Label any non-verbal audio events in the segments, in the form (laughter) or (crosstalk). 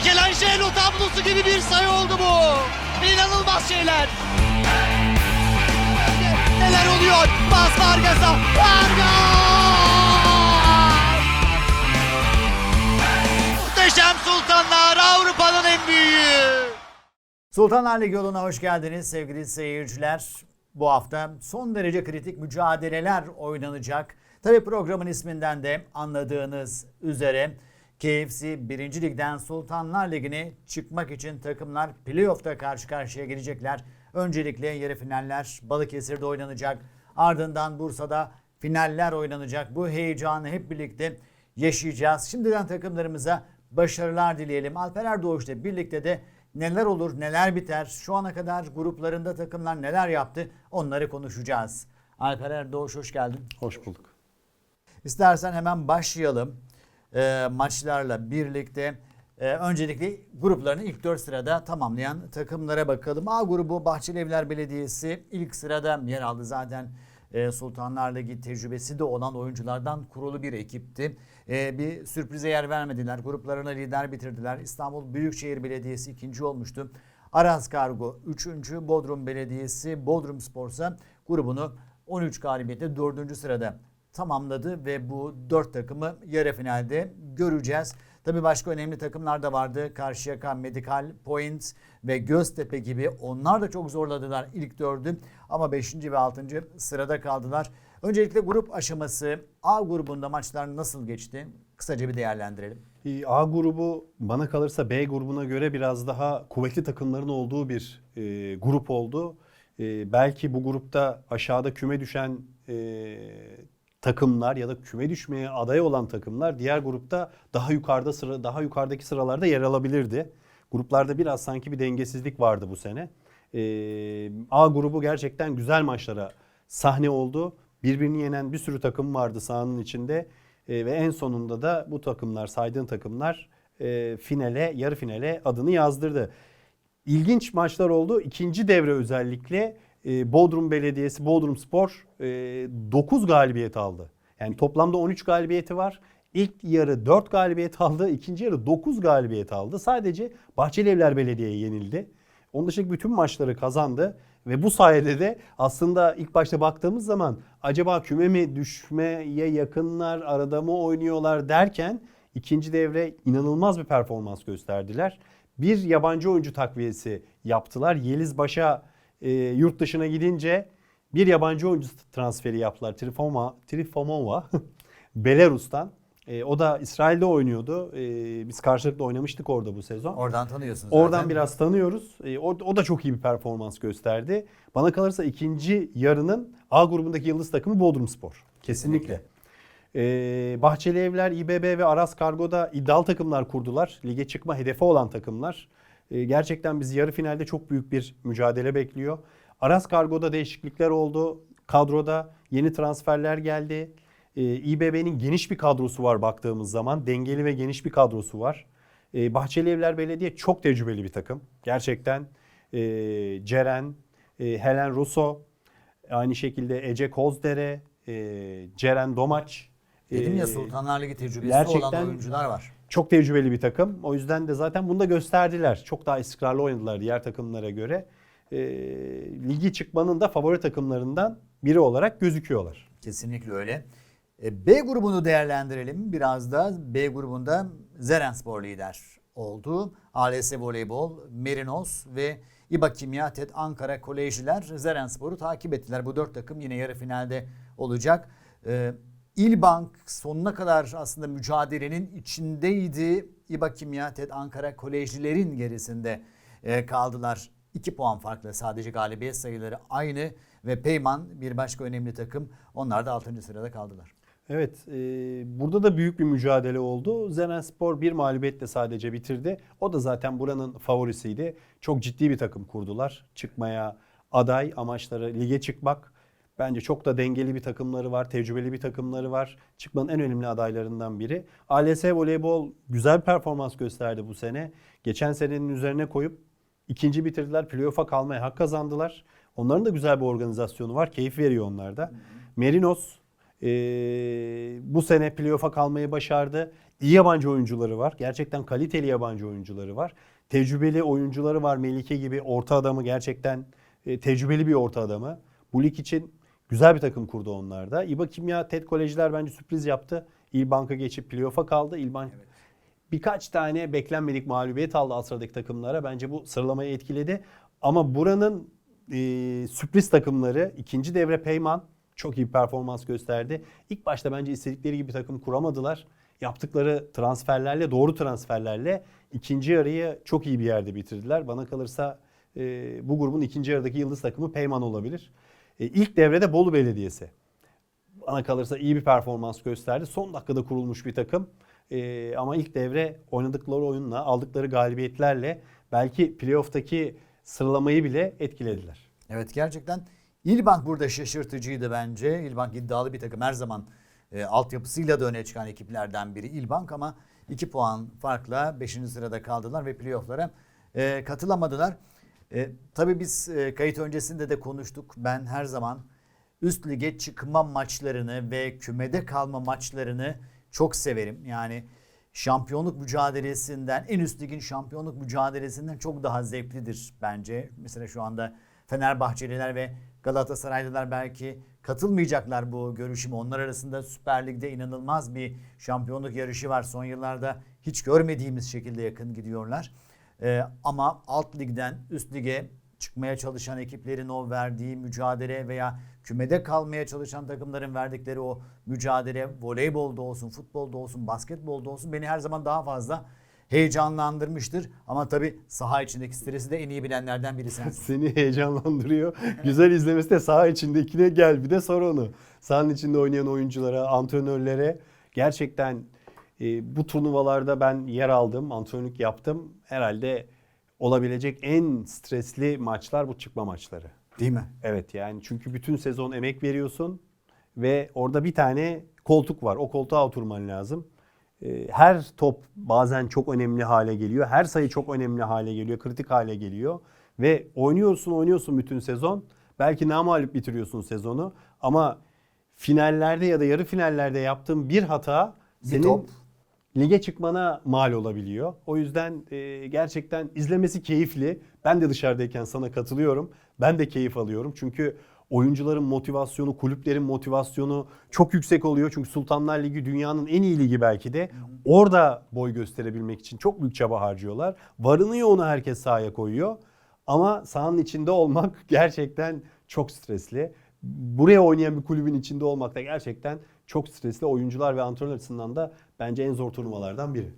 Michelangelo tablosu gibi bir sayı oldu bu. İnanılmaz şeyler. Neler oluyor? Bas Vargas'a. Vargas! Muhteşem Sultanlar Avrupa'nın en büyüğü. Sultanlar Ligi yoluna hoş geldiniz sevgili seyirciler. Bu hafta son derece kritik mücadeleler oynanacak. Tabi programın isminden de anladığınız üzere KFC 1. Lig'den Sultanlar Ligi'ne çıkmak için takımlar playoff'ta karşı karşıya gelecekler. Öncelikle yarı finaller Balıkesir'de oynanacak. Ardından Bursa'da finaller oynanacak. Bu heyecanı hep birlikte yaşayacağız. Şimdiden takımlarımıza başarılar dileyelim. Alper Erdoğuş'la birlikte de neler olur, neler biter, şu ana kadar gruplarında takımlar neler yaptı onları konuşacağız. Alper Erdoğuş hoş geldin. Hoş bulduk. İstersen hemen başlayalım Ee, maçlarla birlikte. Ee, öncelikle gruplarını ilk 4 sırada tamamlayan takımlara bakalım. A grubu Bahçelievler Belediyesi ilk sırada yer aldı. Zaten e, Sultanlar Ligi tecrübesi de olan oyunculardan kurulu bir ekipti. Ee, bir sürprize yer vermediler. Gruplarına lider bitirdiler. İstanbul Büyükşehir Belediyesi ikinci olmuştu. Aras Kargo 3. Bodrum Belediyesi Bodrum Spor'sa grubunu 13 galibiyetle 4. sırada tamamladı ve bu 4 takımı yarı finalde göreceğiz. Tabii başka önemli takımlar da vardı. Karşıyaka, Medical Point ve Göztepe gibi onlar da çok zorladılar ilk dördü ama 5. ve 6. sırada kaldılar. Öncelikle grup aşaması A grubunda maçlar nasıl geçti? Kısaca bir değerlendirelim. A grubu bana kalırsa B grubuna göre biraz daha kuvvetli takımların olduğu bir e, grup oldu. E, belki bu grupta aşağıda küme düşen e, takımlar ya da küme düşmeye aday olan takımlar diğer grupta daha yukarıda sıra daha yukarıdaki sıralarda yer alabilirdi. Gruplarda biraz sanki bir dengesizlik vardı bu sene. E, A grubu gerçekten güzel maçlara sahne oldu. Birbirini yenen bir sürü takım vardı sahanın içinde. E, ve en sonunda da bu takımlar, saydığın takımlar e, finale, yarı finale adını yazdırdı. İlginç maçlar oldu. İkinci devre özellikle e, Bodrum Belediyesi, Bodrum Spor e, 9 galibiyet aldı. Yani toplamda 13 galibiyeti var. İlk yarı 4 galibiyet aldı, ikinci yarı 9 galibiyet aldı. Sadece Bahçelievler Belediye'ye yenildi. Onun dışındaki bütün maçları kazandı ve bu sayede de aslında ilk başta baktığımız zaman acaba küme mi düşmeye yakınlar, arada mı oynuyorlar derken ikinci devre inanılmaz bir performans gösterdiler. Bir yabancı oyuncu takviyesi yaptılar. Yeliz Baş'a e, yurt dışına gidince bir yabancı oyuncu transferi yaptılar. Trifoma, Trifomova (laughs) Belarus'tan. E, o da İsrail'de oynuyordu. E, biz karşılıklı oynamıştık orada bu sezon. Oradan tanıyorsunuz Oradan zaten. biraz tanıyoruz. E, o, o da çok iyi bir performans gösterdi. Bana kalırsa ikinci yarının A grubundaki yıldız takımı Bodrum Spor. Kesinlikle. E, Bahçeli Evler, İBB ve Aras Kargo'da iddialı takımlar kurdular. Lige çıkma hedefi olan takımlar. E, gerçekten bizi yarı finalde çok büyük bir mücadele bekliyor. Aras Kargo'da değişiklikler oldu. Kadroda yeni transferler geldi. E, İBB'nin geniş bir kadrosu var baktığımız zaman. Dengeli ve geniş bir kadrosu var. E, Bahçeli Evler Belediye çok tecrübeli bir takım. Gerçekten e, Ceren, e, Helen Russo, aynı şekilde Ece Kozdere, e, Ceren Domaç. Dedim ya e, Sultanlar Ligi tecrübesi gerçekten- olan oyuncular var. çok tecrübeli bir takım. O yüzden de zaten bunu da gösterdiler. Çok daha istikrarlı oynadılar diğer takımlara göre. E, ligi çıkmanın da favori takımlarından biri olarak gözüküyorlar. Kesinlikle öyle. E, B grubunu değerlendirelim. Biraz da B grubunda Zerenspor lider oldu. ALS Voleybol, Merinos ve İBA Kimya TED Ankara Kolejiler Zerenspor'u takip ettiler. Bu dört takım yine yarı finalde olacak. E, İlbank sonuna kadar aslında mücadelenin içindeydi. İBA Kimya TED Ankara Kolejilerin gerisinde e, kaldılar. 2 puan farklı sadece galibiyet sayıları aynı ve Peyman bir başka önemli takım. Onlar da 6. sırada kaldılar. Evet, e, burada da büyük bir mücadele oldu. Zerenspor bir mağlubiyetle sadece bitirdi. O da zaten buranın favorisiydi. Çok ciddi bir takım kurdular. Çıkmaya aday, amaçları lige çıkmak. Bence çok da dengeli bir takımları var, tecrübeli bir takımları var. Çıkmanın en önemli adaylarından biri. ALS Voleybol güzel bir performans gösterdi bu sene. Geçen senenin üzerine koyup ikinci bitirdiler. Playoff'a kalmaya hak kazandılar. Onların da güzel bir organizasyonu var. Keyif veriyor onlar da. Merinos ee, bu sene playoff'a kalmayı başardı. iyi yabancı oyuncuları var. Gerçekten kaliteli yabancı oyuncuları var. Tecrübeli oyuncuları var. Melike gibi orta adamı gerçekten e, tecrübeli bir orta adamı. Bu lig için güzel bir takım kurdu onlar da. İBA Kimya, TED Kolejler bence sürpriz yaptı. İlbank'a geçip playoff'a kaldı. İlbank birkaç tane beklenmedik mağlubiyet aldı alt sıradaki takımlara. Bence bu sıralamayı etkiledi. Ama buranın e, sürpriz takımları ikinci devre Peyman çok iyi performans gösterdi. İlk başta bence istedikleri gibi takım kuramadılar. Yaptıkları transferlerle, doğru transferlerle ikinci yarıyı çok iyi bir yerde bitirdiler. Bana kalırsa e, bu grubun ikinci yarıdaki yıldız takımı Peyman olabilir. E, ilk devrede Bolu Belediyesi bana kalırsa iyi bir performans gösterdi. Son dakikada kurulmuş bir takım. Ee, ama ilk devre oynadıkları oyunla, aldıkları galibiyetlerle belki playoff'taki sıralamayı bile etkilediler. Evet gerçekten İlbank burada şaşırtıcıydı bence. İlbank iddialı bir takım her zaman e, altyapısıyla da öne çıkan ekiplerden biri İlbank ama 2 puan farkla 5. sırada kaldılar ve playofflara e, katılamadılar. E, tabii biz e, kayıt öncesinde de konuştuk. Ben her zaman üst lige çıkma maçlarını ve kümede kalma maçlarını çok severim. Yani şampiyonluk mücadelesinden en üst ligin şampiyonluk mücadelesinden çok daha zevklidir bence. Mesela şu anda Fenerbahçeliler ve Galatasaraylılar belki katılmayacaklar bu görüşüme. Onlar arasında Süper Lig'de inanılmaz bir şampiyonluk yarışı var. Son yıllarda hiç görmediğimiz şekilde yakın gidiyorlar. Ee, ama alt ligden üst lige çıkmaya çalışan ekiplerin o verdiği mücadele veya kümede kalmaya çalışan takımların verdikleri o mücadele voleybolda olsun, futbolda olsun, basketbolda olsun beni her zaman daha fazla heyecanlandırmıştır. Ama tabii saha içindeki stresi de en iyi bilenlerden biri sensin. (laughs) Seni heyecanlandırıyor. Güzel izlemesi de saha içindekine gel bir de sor onu. Sahanın içinde oynayan oyunculara, antrenörlere gerçekten e, bu turnuvalarda ben yer aldım, antrenörlük yaptım. Herhalde olabilecek en stresli maçlar bu çıkma maçları. Değil mi? Evet yani çünkü bütün sezon emek veriyorsun ve orada bir tane koltuk var. O koltuğa oturman lazım. Ee, Her top bazen çok önemli hale geliyor. Her sayı çok önemli hale geliyor. Kritik hale geliyor. Ve oynuyorsun oynuyorsun bütün sezon. Belki namalip bitiriyorsun sezonu. Ama finallerde ya da yarı finallerde yaptığın bir hata Bir senin top. Lige çıkmana mal olabiliyor. O yüzden e, gerçekten izlemesi keyifli. Ben de dışarıdayken sana katılıyorum. Ben de keyif alıyorum. Çünkü oyuncuların motivasyonu, kulüplerin motivasyonu çok yüksek oluyor. Çünkü Sultanlar Ligi dünyanın en iyi ligi belki de. Orada boy gösterebilmek için çok büyük çaba harcıyorlar. Varını yoğunu herkes sahaya koyuyor. Ama sahanın içinde olmak (laughs) gerçekten çok stresli. Buraya oynayan bir kulübün içinde olmak da gerçekten çok stresli. Oyuncular ve antrenör açısından da bence en zor turnuvalardan biri.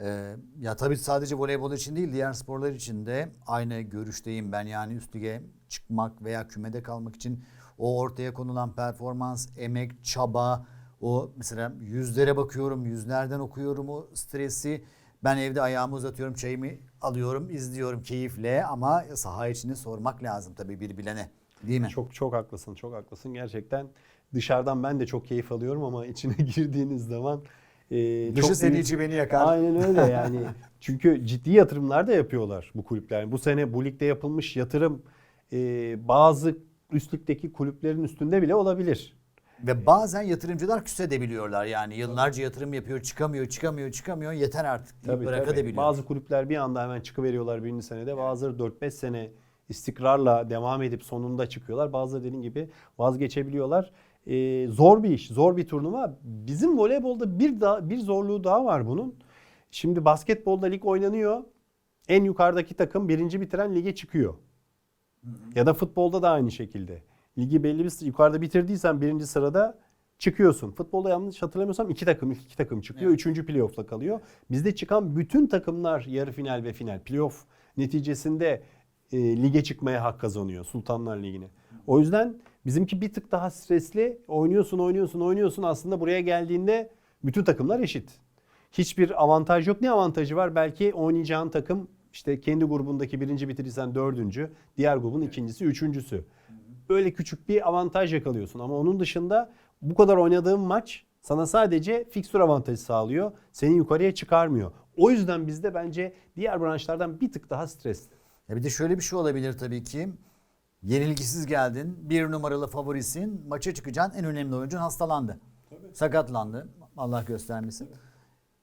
Ee, ya tabii sadece voleybol için değil diğer sporlar için de aynı görüşteyim ben. Yani üst lige çıkmak veya kümede kalmak için o ortaya konulan performans, emek, çaba, o mesela yüzlere bakıyorum, yüzlerden okuyorum o stresi. Ben evde ayağımı uzatıyorum, çayımı alıyorum, izliyorum keyifle ama saha içinde sormak lazım tabii bir bilene. Değil mi? Çok çok haklısın, çok haklısın. Gerçekten dışarıdan ben de çok keyif alıyorum ama içine (laughs) girdiğiniz zaman e, Dışı çok seni içi beni yakar. Aynen öyle (laughs) yani. Çünkü ciddi yatırımlar da yapıyorlar bu kulüpler. Bu sene bu ligde yapılmış yatırım e, bazı üst ligdeki kulüplerin üstünde bile olabilir. Ve bazen yatırımcılar küsedebiliyorlar yani yıllarca yatırım yapıyor çıkamıyor çıkamıyor çıkamıyor yeter artık deyip Tabii, bırakabiliyor. Bazı kulüpler bir anda hemen çıkıveriyorlar birinci senede. Bazıları 4-5 sene istikrarla devam edip sonunda çıkıyorlar. Bazıları dediğin gibi vazgeçebiliyorlar. Ee, zor bir iş, zor bir turnuva. Bizim voleybolda bir daha, bir zorluğu daha var bunun. Şimdi basketbolda lig oynanıyor. En yukarıdaki takım birinci bitiren lige çıkıyor. Ya da futbolda da aynı şekilde. Ligi belli bir yukarıda bitirdiysen birinci sırada çıkıyorsun. Futbolda yanlış hatırlamıyorsam iki takım, iki takım çıkıyor. Üçüncü playoff'la kalıyor. Bizde çıkan bütün takımlar yarı final ve final. Playoff neticesinde e, lige çıkmaya hak kazanıyor Sultanlar Ligi'ne. O yüzden bizimki bir tık daha stresli. Oynuyorsun, oynuyorsun, oynuyorsun. Aslında buraya geldiğinde bütün takımlar eşit. Hiçbir avantaj yok. Ne avantajı var? Belki oynayacağın takım işte kendi grubundaki birinci bitirirsen dördüncü, diğer grubun ikincisi, üçüncüsü. Öyle küçük bir avantaj yakalıyorsun. Ama onun dışında bu kadar oynadığın maç sana sadece fikstür avantajı sağlıyor. Seni yukarıya çıkarmıyor. O yüzden bizde bence diğer branşlardan bir tık daha stresli. Ya bir de şöyle bir şey olabilir tabii ki. Yenilgisiz geldin. Bir numaralı favorisin. Maça çıkacaksın. En önemli oyuncun hastalandı. Sakatlandı. Allah göstermesin.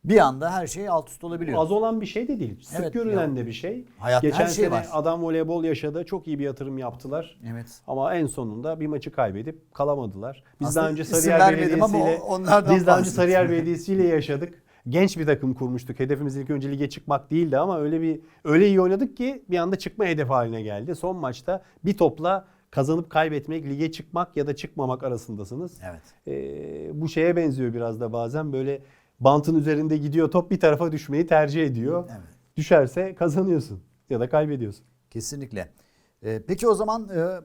bir anda her şey alt üst olabiliyor. Az olan bir şey de değil. Sık Evet, görülen ya. de bir şey. Hayatta Geçen her şey sene var. adam voleybol yaşadı. Çok iyi bir yatırım yaptılar. Evet. Ama en sonunda bir maçı kaybedip kalamadılar. Biz Aslında daha önce Sarıyer Belediyesi ile biz daha önce. Sarıyer Belediyesi ile yaşadık. Genç bir takım kurmuştuk. Hedefimiz ilk önce lige çıkmak değildi ama öyle bir öyle iyi oynadık ki bir anda çıkma hedefi haline geldi. Son maçta bir topla kazanıp kaybetmek, lige çıkmak ya da çıkmamak arasındasınız. Evet. Ee, bu şeye benziyor biraz da bazen böyle bantın üzerinde gidiyor top bir tarafa düşmeyi tercih ediyor. Evet. Düşerse kazanıyorsun ya da kaybediyorsun. Kesinlikle. Ee, peki o zaman e,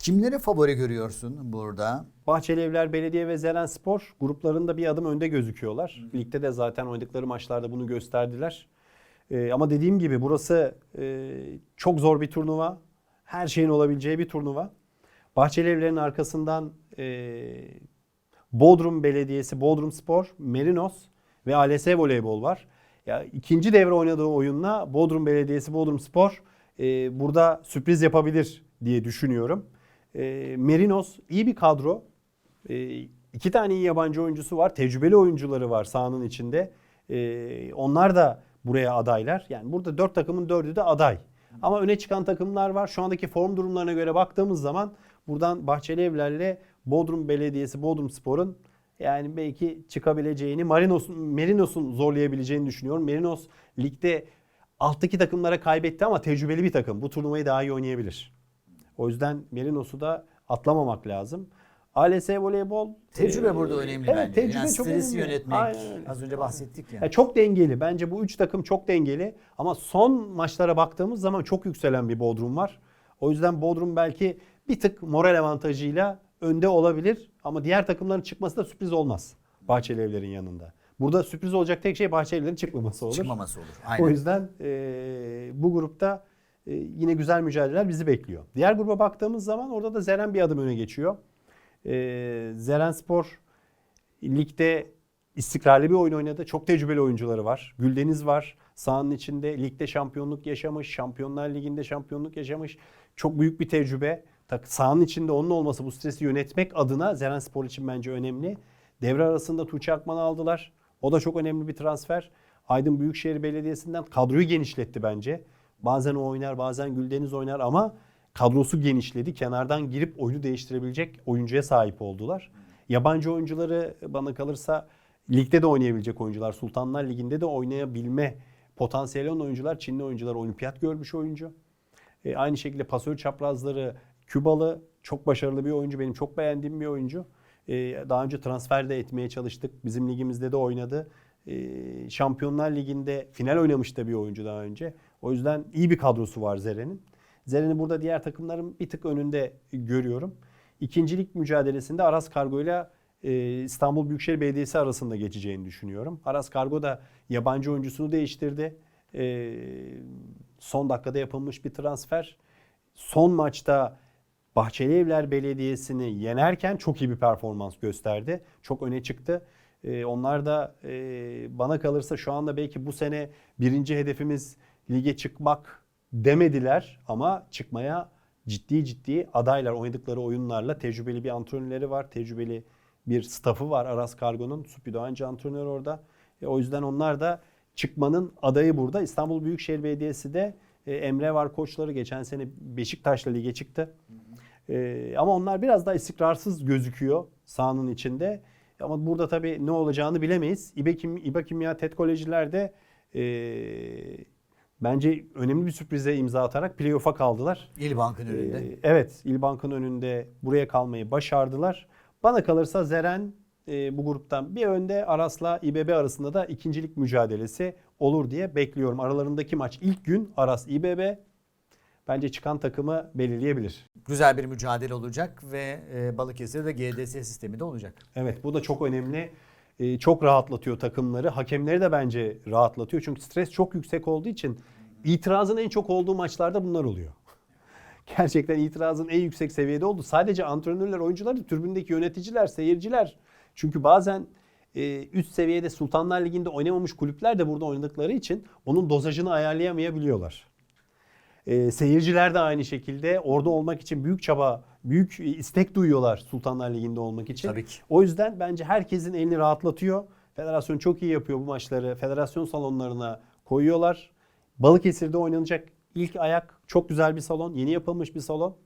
kimleri favori görüyorsun burada? Bahçeli Evler Belediye ve Zelen Spor gruplarında bir adım önde gözüküyorlar. Ligde de zaten oynadıkları maçlarda bunu gösterdiler. Ee, ama dediğim gibi burası e, çok zor bir turnuva. Her şeyin olabileceği bir turnuva. Bahçeli Evler'in arkasından e, Bodrum Belediyesi, Bodrum Spor, Merinos ve ALS Voleybol var. Ya ikinci devre oynadığı oyunla Bodrum Belediyesi, Bodrum Spor e, burada sürpriz yapabilir diye düşünüyorum. E, Merinos iyi bir kadro. E, iki tane iyi yabancı oyuncusu var. Tecrübeli oyuncuları var sahanın içinde. E, onlar da buraya adaylar. Yani burada dört takımın dördü de aday. Ama öne çıkan takımlar var. Şu andaki form durumlarına göre baktığımız zaman buradan Bahçeli Evler'le Bodrum Belediyesi, Bodrum Spor'un yani belki çıkabileceğini, Marinos'un Merinos'un zorlayabileceğini düşünüyorum. Merinos ligde alttaki takımlara kaybetti ama tecrübeli bir takım. Bu turnuvayı daha iyi oynayabilir. O yüzden Merinos'u da atlamamak lazım. ALS voleybol Tecrübe e, burada önemli evet, bence. Tecrübe yani çok stresi önemli. yönetmek. Aynen. Az önce bahsettik ya. Ya çok dengeli. Bence bu üç takım çok dengeli. Ama son maçlara baktığımız zaman çok yükselen bir Bodrum var. O yüzden Bodrum belki bir tık moral avantajıyla önde olabilir. Ama diğer takımların çıkması da sürpriz olmaz. Bahçeli Evler'in yanında. Burada sürpriz olacak tek şey Bahçeli Evler'in çıkmaması olur. Çıkmaması olur. Aynen. O yüzden e, bu grupta e, yine güzel mücadeleler bizi bekliyor. Diğer gruba baktığımız zaman orada da Zeren bir adım öne geçiyor. E, Zeren Spor ligde istikrarlı bir oyun oynadı. Çok tecrübeli oyuncuları var. Güldeniz var. Sahanın içinde ligde şampiyonluk yaşamış. Şampiyonlar Ligi'nde şampiyonluk yaşamış. Çok büyük bir tecrübe. Sahanın içinde onun olması bu stresi yönetmek adına Zeren Spor için bence önemli. Devre arasında Tuğçe Akman'ı aldılar. O da çok önemli bir transfer. Aydın Büyükşehir Belediyesi'nden kadroyu genişletti bence. Bazen o oynar, bazen Güldeniz oynar ama kadrosu genişledi. Kenardan girip oyunu değiştirebilecek oyuncuya sahip oldular. Yabancı oyuncuları bana kalırsa ligde de oynayabilecek oyuncular. Sultanlar Ligi'nde de oynayabilme potansiyeli olan oyuncular. Çinli oyuncular olimpiyat görmüş oyuncu. E, aynı şekilde pasör çaprazları Kübalı çok başarılı bir oyuncu. Benim çok beğendiğim bir oyuncu. E, daha önce transfer de etmeye çalıştık. Bizim ligimizde de oynadı. E, Şampiyonlar Ligi'nde final oynamış da bir oyuncu daha önce. O yüzden iyi bir kadrosu var Zeren'in. Zeren'i burada diğer takımların bir tık önünde görüyorum. İkincilik mücadelesinde Aras Kargo ile e, İstanbul Büyükşehir Belediyesi arasında geçeceğini düşünüyorum. Aras Kargo da yabancı oyuncusunu değiştirdi. E, son dakikada yapılmış bir transfer. Son maçta Bahçeli Evler Belediyesi'ni yenerken çok iyi bir performans gösterdi. Çok öne çıktı. E, onlar da e, bana kalırsa şu anda belki bu sene birinci hedefimiz lige çıkmak demediler ama çıkmaya ciddi ciddi adaylar oynadıkları oyunlarla tecrübeli bir antrenörleri var. Tecrübeli bir staffı var Aras Kargo'nun. Supi Doğancı antrenör orada. E, o yüzden onlar da çıkmanın adayı burada. İstanbul Büyükşehir Belediyesi de e, Emre var koçları. Geçen sene Beşiktaş'la lige çıktı. E, ama onlar biraz daha istikrarsız gözüküyor sahanın içinde. Ama burada tabii ne olacağını bilemeyiz. İBE, Kim, İBA Kimya TED e, bence önemli bir sürprize imza atarak playoff'a kaldılar. İlbank'ın önünde. Ee, evet, İlbank'ın önünde buraya kalmayı başardılar. Bana kalırsa Zeren e, bu gruptan bir önde Aras'la İBB arasında da ikincilik mücadelesi olur diye bekliyorum. Aralarındaki maç ilk gün Aras İBB bence çıkan takımı belirleyebilir. Güzel bir mücadele olacak ve e, Balıkesir'de GDS sistemi de olacak. Evet bu da çok önemli. Ee, çok rahatlatıyor takımları. Hakemleri de bence rahatlatıyor. Çünkü stres çok yüksek olduğu için itirazın en çok olduğu maçlarda bunlar oluyor. (laughs) Gerçekten itirazın en yüksek seviyede oldu. Sadece antrenörler, oyuncular değil, tribündeki yöneticiler, seyirciler. Çünkü bazen e, üst seviyede Sultanlar Ligi'nde oynamamış kulüpler de burada oynadıkları için onun dozajını ayarlayamayabiliyorlar. E, seyirciler de aynı şekilde orada olmak için büyük çaba, büyük istek duyuyorlar Sultanlar Ligi'nde olmak için. Tabii ki. O yüzden bence herkesin elini rahatlatıyor Federasyon çok iyi yapıyor bu maçları. Federasyon salonlarına koyuyorlar. Balıkesir'de oynanacak ilk ayak çok güzel bir salon. Yeni yapılmış bir salon.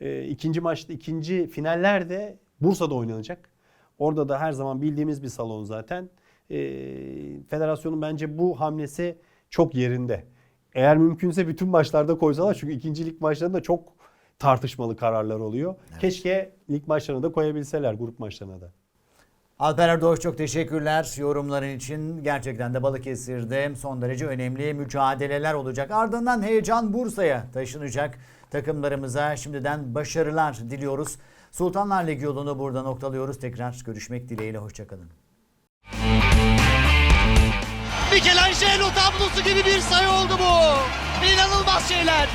Ee, ikinci maçta, ikinci finaller de Bursa'da oynanacak. Orada da her zaman bildiğimiz bir salon zaten. Ee, federasyonun bence bu hamlesi çok yerinde. Eğer mümkünse bütün maçlarda koysalar çünkü ikincilik maçlarında çok tartışmalı kararlar oluyor. Keşke lig maçlarına da koyabilseler grup maçlarına da. Alper Erdoğan çok teşekkürler yorumların için. Gerçekten de Balıkesir'de son derece önemli mücadeleler olacak. Ardından heyecan Bursa'ya taşınacak takımlarımıza şimdiden başarılar diliyoruz. Sultanlar Ligi yolunu burada noktalıyoruz. Tekrar görüşmek dileğiyle. Hoşçakalın. Michelangelo tablosu gibi bir sayı oldu bu. İnanılmaz şeyler.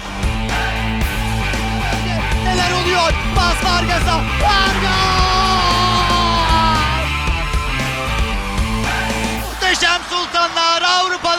Neler oluyor? Bas Vargas'a. Vargas! Muhteşem Sultanlar Avrupa